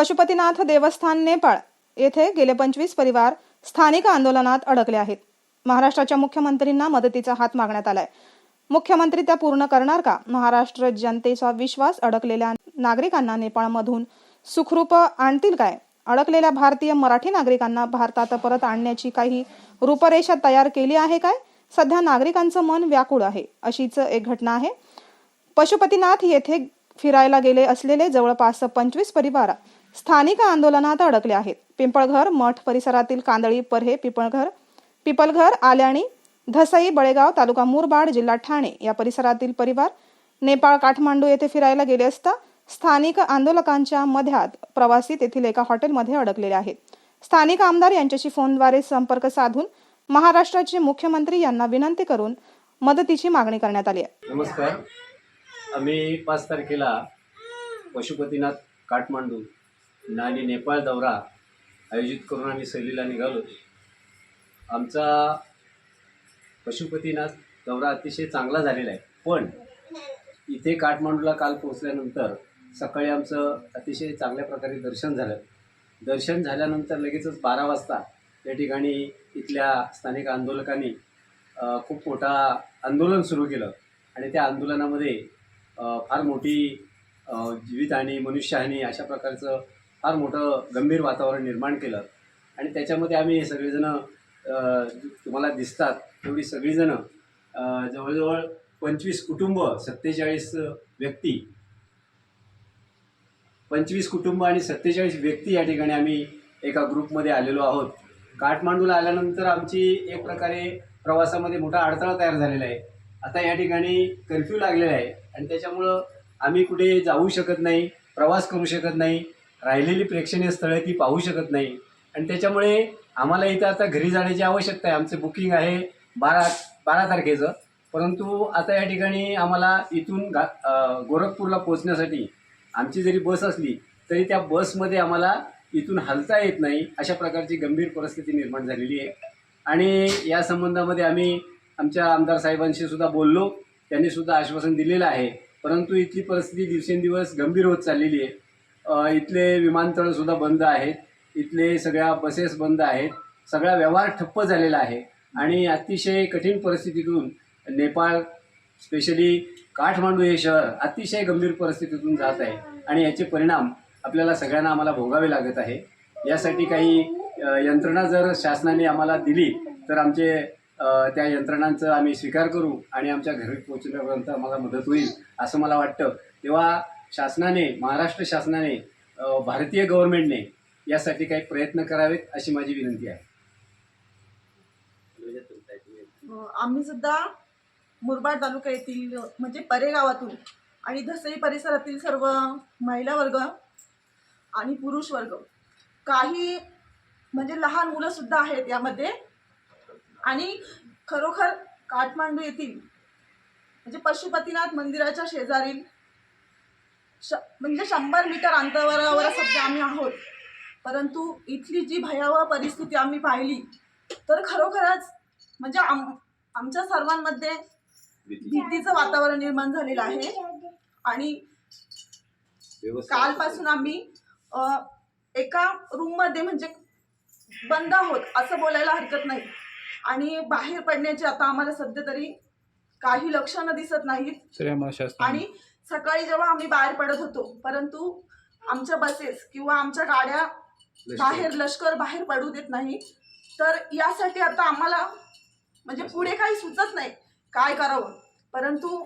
पशुपतीनाथ देवस्थान नेपाळ येथे गेले पंचवीस परिवार स्थानिक आंदोलनात अडकले आहेत. महाराष्ट्राच्या मुख्यमंत्रींना मदतीचा हात मागण्यात आलाय. मुख्यमंत्री त्या पूर्ण करणार का? महाराष्ट्र जनतेचा विश्वास अडकलेल्या नागरिकांना नेपाळमधून सुखरूप आणतील काय? अडकलेल्या भारतीय मराठी नागरिकांना भारतात परत आणण्याची काही रूपरेषा तयार केली आहे काय? सध्या नागरिकांचं मन व्याकुळ आहे. अशीच एक घटना आहे. पशुपतीनाथ येथे फिरायला गेले असलेले जवळपास पंचवीस परिवार स्थानिक आंदोलनात अडकले आहेत. पिंपळघर मठ परिसरातील कांदळी परहे पिंपळघर पिपलघर आल्याणी धसई बळेगाव तालुका मुरबाड जिल्हा ठाणे या परिसरातील परिवार नेपाळ काठमांडू येथे फिरायला गेले असता स्थानिक आंदोलकांच्या मध्यात प्रवासी तेथील एका हॉटेलमध्ये अडकलेले आहेत. स्थानिक आमदार यांच्याशी फोनद्वारे संपर्क साधून महाराष्ट्राचे मुख्यमंत्री यांना विनंती करून मदतीची मागणी करण्यात आली आहे. नमस्कार. आम्ही पाच तारखेला पशुपतीनाथ काठमांडू आणि नेपाळ दौरा आयोजित करून आम्ही सहलीला निघालो आमचा पशुपतीनाथ दौरा अतिशय चांगला झालेला आहे. पण इथे काठमांडूला काल पोहोचल्यानंतर सकाळी आमचं अतिशय चांगल्या प्रकारे दर्शन झालं. दर्शन झाल्यानंतर लगेचच बारा वाजता या ठिकाणी इथल्या स्थानिक आंदोलकांनी खूप मोठा आंदोलन सुरू केलं. आणि त्या आंदोलनामध्ये फार मोठी अ, जीवितहानी मनुष्यहानी अशा प्रकारचं फार मोठं गंभीर वातावरण निर्माण केलं. आणि त्याच्यामध्ये आम्ही हे सगळेजणं तुम्हाला दिसतात तेवढी सगळीजणं जवळजवळ पंचवीस कुटुंब सत्तेचाळीस व्यक्ती पंचवीस कुटुंब आणि सत्तेचाळीस व्यक्ती या ठिकाणी आम्ही एका ग्रुपमध्ये आलेलो आहोत. काठमांडूला आल्यानंतर आमची एक प्रकारे प्रवासामध्ये मोठा अडथळा तयार झालेला आहे. आता या ठिकाणी कर्फ्यू लागलेला आहे. आणि त्याच्यामुळं आम्ही कुठे जाऊ शकत नाही प्रवास करू शकत नाही राहिलेली प्रेक्षणीय स्थळं ती पाहू शकत नाही. आणि त्याच्यामुळे आम्हाला इथं आता घरी जाण्याची आवश्यकता आहे. आमचं बुकिंग आहे बारा बारा तारखेचं. परंतु आता या ठिकाणी आम्हाला इथून गा गोरखपूरला पोहोचण्यासाठी आमची जरी बस असली तरी त्या बसमध्ये आम्हाला इथून हलता येत नाही अशा प्रकारची गंभीर परिस्थिती निर्माण झालेली आहे. आणि या संबंधामध्ये आम्ही आमच्या आमदार साहेबांशी सुद्धा बोललो. त्यांनी सुद्धा आश्वासन दिलेलं आहे. परंतु इथली परिस्थिती दिवसेंदिवस गंभीर होत चाललेली आहे. इथले विमानतळसुद्धा बंद आहेत. इथले सगळ्या बसेस बंद आहेत. सगळा व्यवहार ठप्प झालेला आहे. आणि अतिशय कठीण परिस्थितीतून नेपाळ स्पेशली काठमांडू हे शहर अतिशय गंभीर परिस्थितीतून जात आहे. आणि याचे परिणाम आपल्याला सगळ्यांना आम्हाला भोगावे लागत आहे. यासाठी काही यंत्रणा जर शासनाने आम्हाला दिली तर आमचे त्या यंत्रणांचं आम्ही स्वीकार करू आणि आमच्या घरी पोहोचण्यापर्यंत आम्हाला मदत होईल असं मला वाटतं. तेव्हा शासनाने महाराष्ट्र शासनाने भारतीय गव्हर्नमेंटने यासाठी काही प्रयत्न करावेत अशी माझी विनंती आहे. आम्ही सुद्धा मुरबाड तालुका येथील म्हणजे परेगावातून आणि धसई परिसरातील सर्व महिला वर्ग आणि पुरुष वर्ग काही म्हणजे लहान मुलंसुद्धा आहेत यामध्ये आणि खरोखर काठमांडू येथील म्हणजे पशुपतीनाथ मंदिराच्या शेजारील श म्हणजे शंभर मीटर अंतरावर सध्या आम्ही आहोत. परंतु इथली जी भयावह परिस्थिती आम्ही पाहिली तर खरोखरच म्हणजे आम आमच्या सर्वांमध्ये भीतीचं वातावरण निर्माण झालेलं आहे. आणि कालपासून आम्ही अ, एका रूममध्ये म्हणजे बंद आहोत असं बोलायला हरकत नाही. आणि बाहेर पडण्याची आता आम्हाला सध्या तरी काही लक्षणं दिसत नाहीत. आणि सकाळी जेव्हा आम्ही बाहेर पडत होतो परंतु आमच्या बसेस किंवा आमच्या गाड्या बाहेर लष्कर बाहेर पडू देत नाही. तर यासाठी आता आम्हाला म्हणजे पुढे काही सुचत नाही काय करावं. परंतु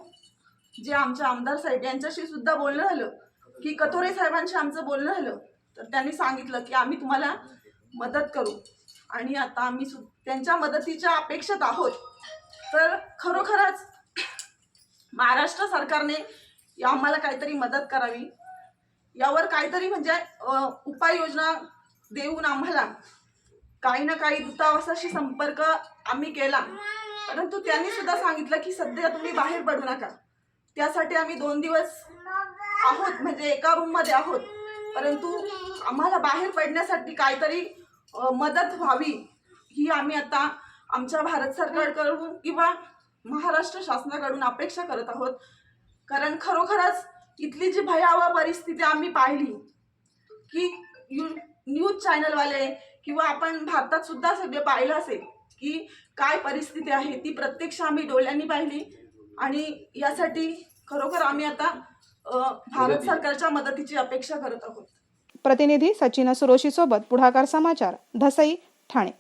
जे आमचे आमदार साहेब यांच्याशी सुद्धा बोलणं झालं की कथोरे साहेबांशी आमचं बोलणं झालं तर त्यांनी सांगितलं की आम्ही तुम्हाला मदत करू. आणि आता आम्ही सु त्यांच्या मदतीच्या अपेक्षेत आहोत. तर खरोखरच महाराष्ट्र सरकारने या आम्हाला काहीतरी मदत करावी. यावर काहीतरी म्हणजे उपाययोजना देऊन आम्हाला काही ना काही दूतावासाशी संपर्क आम्ही केला. परंतु त्यांनी सुद्धा सांगितलं की सध्या तुम्ही बाहेर पडू नका. त्यासाठी आम्ही दोन दिवस आहोत म्हणजे एका रूममध्ये आहोत. परंतु आम्हाला बाहेर पडण्यासाठी काहीतरी मदत व्हावी ही आम्ही आता आमच्या भारत सरकारकडून किंवा महाराष्ट्र शासनाकडून अपेक्षा करत आहोत कारण खरोखरच इथली जी भयावह परिस्थिती आम्ही पाहिली की यू न्यूज चॅनलवाले किंवा आपण भारतात सुद्धा सगळे पाहिलं असेल की काय परिस्थिती आहे ती प्रत्यक्ष आम्ही डोळ्यांनी पाहिली आणि यासाठी खरोखर आम्ही आता भारत मदती. सरकारच्या मदतीची अपेक्षा करत आहोत प्रतिनिधी सचिन सुरोशी सोबत पुढाकार समाचार धसई ठाणे.